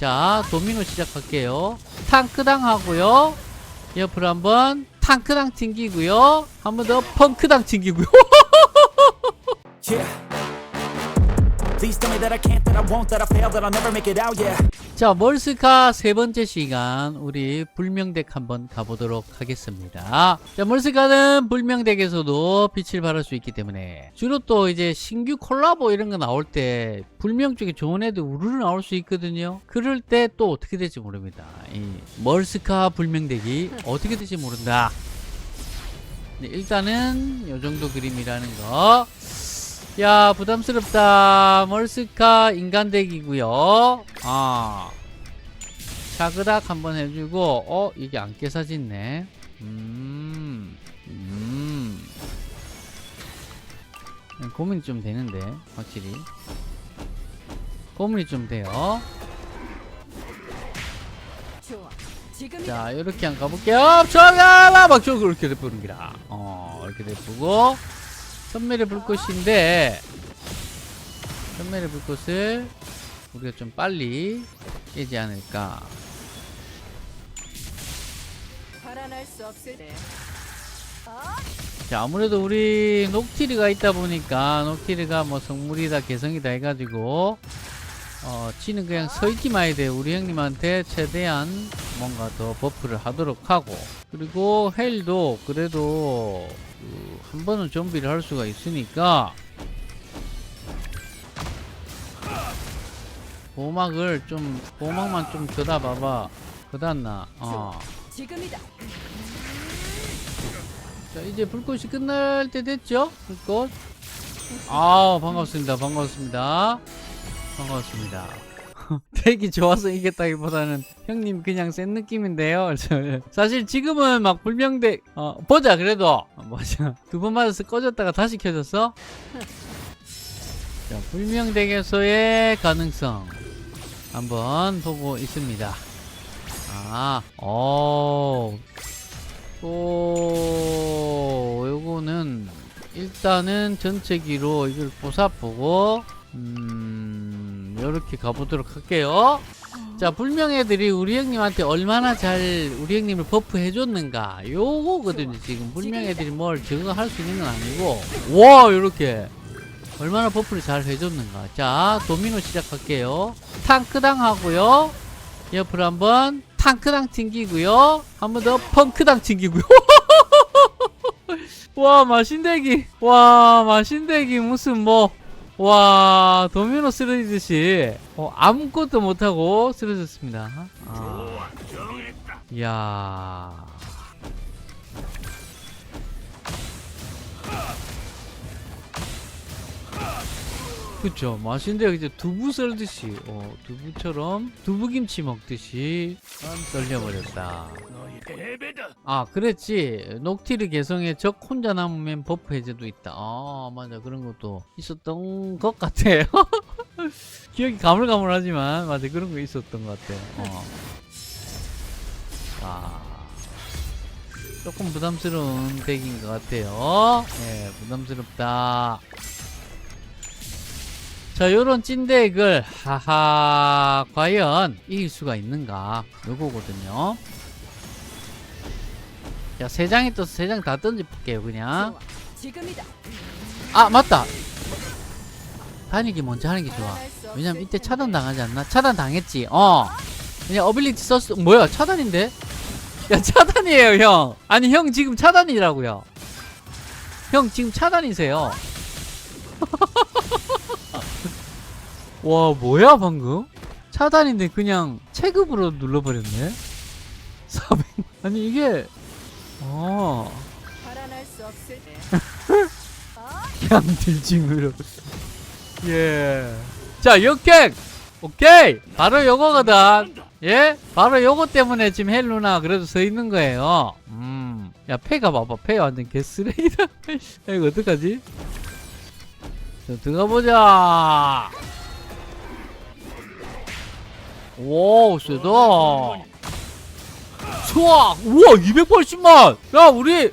자, 도미노 시작할게요. 탕크당 하고요. 옆으로 한번 탕크당 튕기고요. 한 번 더 펑크당 튕기고요. Yeah. Please tell me that I can't, that I won't, that I fail, that I'll never make it out, yeah. 자, 멀스카 세 번째 시간 우리 불명덱 한번 가보도록 하겠습니다. 자, 멀스카는 불명덱에서도 빛을 발할 수 있기 때문에 주로 또 이제 신규 콜라보 이런 거 나올 때 불명 쪽에 좋은 애들 우르르 나올 수 있거든요. 그럴 때 또 어떻게 될지 모릅니다. 이 멀스카 불명덱이 어떻게 될지 모른다. 네, 일단은 요 정도 그림이라는 거. 야 부담스럽다. 멀스카 인간덱이고요. 아. 차그닥 한번 해주고 어 이게 안 깨사짓네. 음, 음. 고민이 좀 되는데 확실히. 고민이 좀 돼요. 좋아. 자 이렇게 한 가볼게요. 저가 막 저거 이렇게 내뿌는 기라 어 이렇게 내뿌고 선멸의 불꽃인데 선멸의 불꽃을 우리가 좀 빨리 깨지 않을까. 자 아무래도 우리 녹티르가 있다 보니까 녹티르가 뭐 성물이다 개성이다 해가지고 어 지는 그냥 서 있기만 해야 돼 우리 형님한테 최대한 뭔가 더 버프를 하도록 하고. 그리고 헬도 그래도 그, 한 번은 좀비를 할 수가 있으니까 보호막을 좀 보호막만 좀 줘다 봐봐. 그다나 어. 지금이다. 자 이제 불꽃이 끝날 때 됐죠? 불꽃? 아 반갑습니다. 반갑습니다 반갑습니다. 되게 좋아서 이겼다기보다는 형님 그냥 센 느낌인데요. 저- 사실 지금은 막 불명대 어 보자 그래도. 어, 뭐죠 두번 맞아서 꺼졌다가 다시 켜졌어? 자 불명대에서의 가능성 한번 보고 있습니다. 아, 어, 또 요거는 일단은 전체기로 이걸 보사 보고 음 요렇게 가보도록 할게요 자 불명애들이 우리 형님한테 얼마나 잘 우리 형님을 버프 해줬는가 요거거든요 지금 불명애들이 뭘 저거 할 수 있는 건 아니고 와 요렇게 얼마나 버프를 잘 해줬는가 자 도미노 시작할게요 탕크당 하고요 옆으로 한번 탕크당 튕기고요. 한 번 더 펑크당 튕기고요. 와 마신대기. 와 마신대기 무슨 뭐. 와 도미노 쓰러지듯이 어, 아무것도 못하고 쓰러졌습니다. 아. 이야. 그쵸. 맛있는데 이제 두부 썰듯이 어, 두부처럼 두부김치 먹듯이 썰려버렸다. 아 그랬지. 녹티르 개성에 적 혼자 남으면 버프 해제도 있다. 아 맞아. 그런 것도 있었던 것 같아요. 기억이 가물가물하지만 맞아. 그런 거 있었던 것 같아요 어. 아 조금 부담스러운 덱인 것 같아요. 예 부담스럽다 자, 요런 찐덱을, 하하, 과연 이길 수가 있는가? 요거거든요. 자, 세 장이 떠서 세장다 던져볼게요, 그냥. 아, 맞다! 다니기 먼저 하는 게 좋아. 왜냐면 이때. 차단 당하지 않나? 차단 당했지, 어. 그냥 어빌리티 썼어. 뭐야, 차단인데? 야, 차단이에요, 형. 아니, 형 지금 차단이라고요. 형 지금 차단이세요. 와, 뭐야, 방금? 차단인데 그냥 체급으로 눌러버렸네? 400. 아니, 이게, 어, 때. 그냥 딜징으로. 예. 자, 역객! 오케이! 바로 요거거든. 예? 바로 요거 때문에 지금 헬루나 그래도 서 있는 거예요. 음. 야, 패가 봐봐. 패 완전 개쓰레기다. 야, 이거 어떡하지? 자, 들어가보자. 오, 세다. 좋아! 우와, 280만! 야, 우리,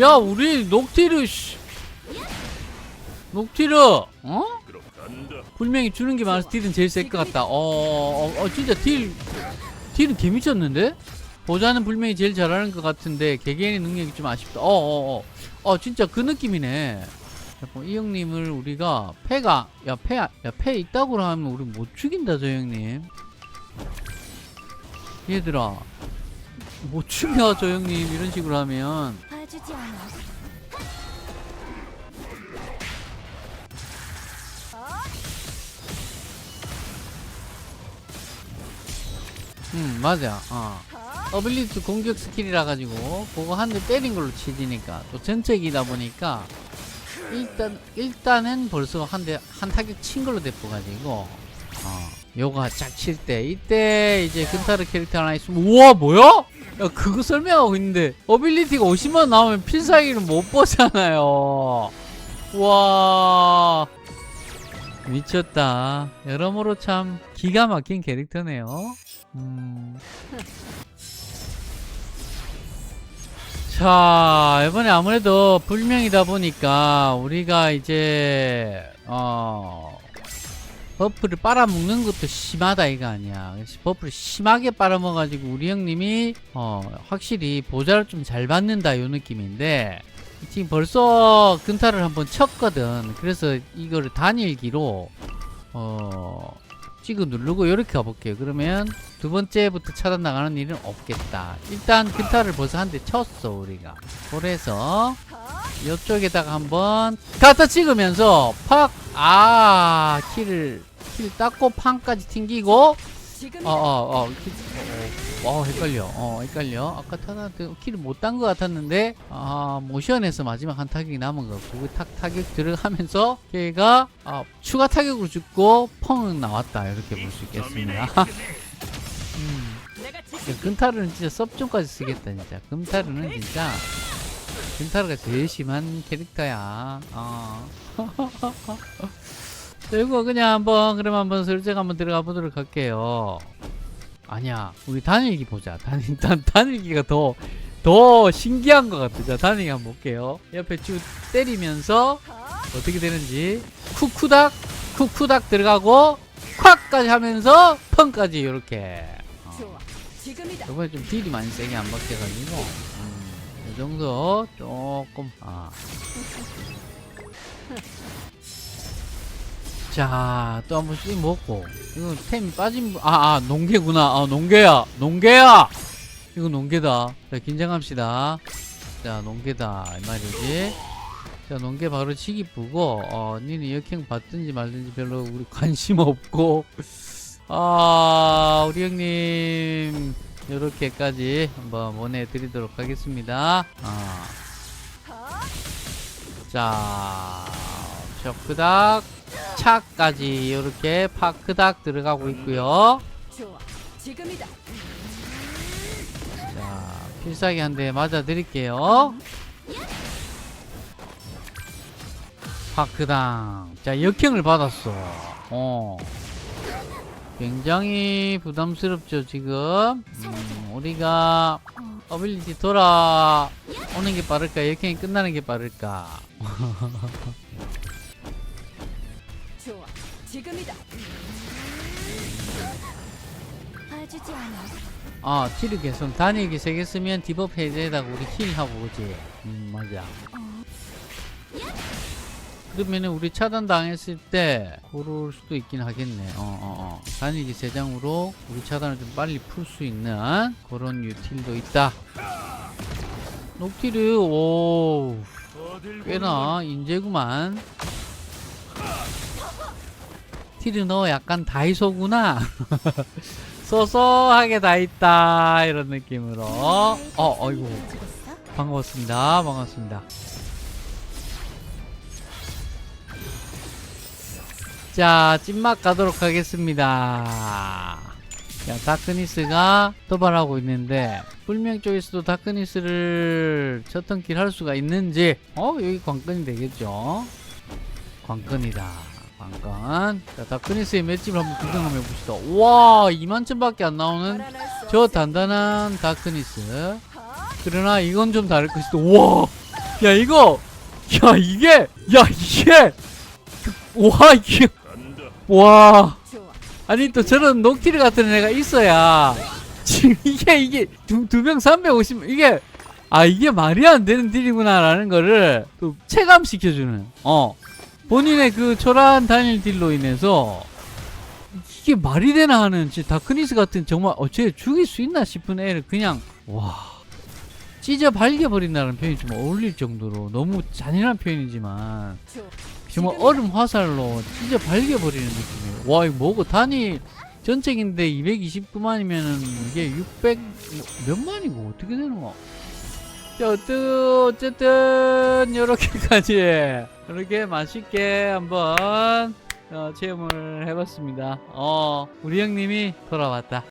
야, 우리 녹티르, 씨. 녹티르, 어? 불명이 주는 게 많아서 딜은 제일 셀 것 같다. 어, 어, 어, 진짜 딜, 딜은 개 미쳤는데? 보자는 불명이 제일 잘하는 것 같은데, 개개인의 능력이 좀 아쉽다. 어, 어, 어. 어, 진짜 그 느낌이네. 이 형님을 우리가, 패가, 야, 패, 야, 패 있다고 하면 우리 못 죽인다, 저 형님. 얘들아. 못 죽여, 저 형님. 이런 식으로 하면. 봐주지 않아. 응, 맞아. 어. 어빌리티 공격 스킬이라 가지고 그거 한 대 때린 걸로 치지니까 또 전적이다 보니까 일단 일단은 벌써 한 대 한 타격 친 걸로 돼버 가지고 어 요가 쫙칠때 이때 이제 근타르 캐릭터 하나 있으면 우와 뭐야? 야 그거 설명하고 있는데 어빌리티가 50만 나오면 필살기는 못 보잖아요. 와 미쳤다. 여러모로 참 기가 막힌 캐릭터네요. 음. 자, 이번에 아무래도 불명이다 보니까 우리가 이제 어 버프를 빨아먹는 것도 심하다 이거 아니야. 버프를 심하게 빨아먹어가지고 우리 형님이 어 확실히 보자를 좀 잘 받는다 요 느낌인데 지금 벌써 근타를 한번 쳤거든. 그래서 이거를 단일기로 어 찍어 누르고 이렇게 가볼게요. 그러면 두 번째부터 차단 나가는 일은 없겠다. 일단 근타를 벌써 한 대 쳤어 우리가. 그래서 이쪽에다가 한번 갖다 찍으면서 팍 아 키를 키를 닦고 판까지 튕기고. 어어어 어, 어, 헷갈려. 어 헷갈려. 아까 타한테 키를 못 딴 것 같았는데 아 모션에서 마지막 한 타격이 남은 거. 그거 탁 타격 들어가면서 걔가 아, 추가 타격으로 죽고 펑 나왔다. 이렇게 볼 수 있겠습니다. 음. 야, 금타르는 진짜 섭종까지 쓰겠다 진짜. 금타르는 진짜 금타르가 제일 심한 캐릭터야. 어. 자, 이거 그냥 한번 그럼 한번 슬쩍 한번 들어가 보도록 할게요. 아니야 우리 단일기 보자. 단일, 단, 단일기가 더 더 신기한 것 같아. 자 단일기 한번 볼게요. 옆에 쭉 때리면서 어떻게 되는지. 쿠쿠닥 쿠쿠닥 들어가고 콱까지 하면서 펑까지 이렇게. 어. 이번에 좀 딜이 많이 세게 안 음, 이 정도 조금. 아. 자 또 한 번 씩 먹고. 이거 템이 빠진 분- 아, 아 농개구나. 아 농개야. 농개야! 이거 농개다. 자 긴장합시다. 자 농개다. 이 말이지. 자 농개 바로 치기 pu고 어 니는 역행 받든지 말든지 별로 우리 관심 없고. 아 우리 형님 요렇게까지 한번 보내드리도록 하겠습니다. 아. 자 쇼크닥 차까지 요렇게 파크닥 들어가고 있고요. 자 필살기 한 대 맞아 드릴게요. 파크당. 자 역행을 받았어. 어 굉장히 부담스럽죠 지금. 음, 우리가 어빌리티 돌아오는 게 빠를까 역행이 끝나는 게 빠를까. 좋아. 지금이다. 봐주지 않아. 아 딜을 계속 단일기 3개 쓰면 디버프 해제에다가 우리 힐하고 오지. 음 맞아 그러면은 우리 차단 당했을 때 고를 수도 있긴 하겠네 어 어어 어, 어. 단일기 3장으로 우리 차단을 좀 빨리 풀 수 있는 그런 유틸도 있다. 녹티르 오. 꽤나 인재구만. 티르 너 약간 다이소구나. 소소하게 다 있다. 이런 느낌으로. 어 어이구? 반갑습니다. 반갑습니다 자 찐맛 가도록 하겠습니다. 자 다크니스가 도발하고 있는데 불명 쪽에서도 다크니스를 첫턴킬 할 수가 있는지 어 여기 관건이 되겠죠? 관건이다. 관건. 자 다크니스의 맷집을 한번 구경 한번 해봅시다. 와 2만점밖에 안 나오는 저 단단한 다크니스. 하? 그러나 이건 좀 다를 것이다. 우와 야 이거! 야 이게! 야 이게! 와 이게 와. 아니 또 저런 녹티르 같은 애가 있어야 지금 이게 이게 두명 350 이게 아 이게 말이 안 되는 딜이구나라는 거를 또 체감시켜주는 어 본인의 그 초라한 단일 딜로 인해서 이게 말이 되나 하는 다크니스 같은 정말 어째 죽일 수 있나 싶은 애를 그냥 와 찢어 발겨버린다는 표현이 좀 어울릴 정도로 너무 잔인한 표현이지만. 정말. 얼음 화살로 찢어 발겨버리는 느낌이에요. 와, 이거 뭐고, 단위 전책인데 229만이면은 이게 600, 뭐, 몇만이고, 어떻게 되는 거? 자, 어쨌든, 요렇게까지, 이렇게 맛있게 한번, 어, 체험을 해봤습니다. 어, 우리 형님이 돌아왔다.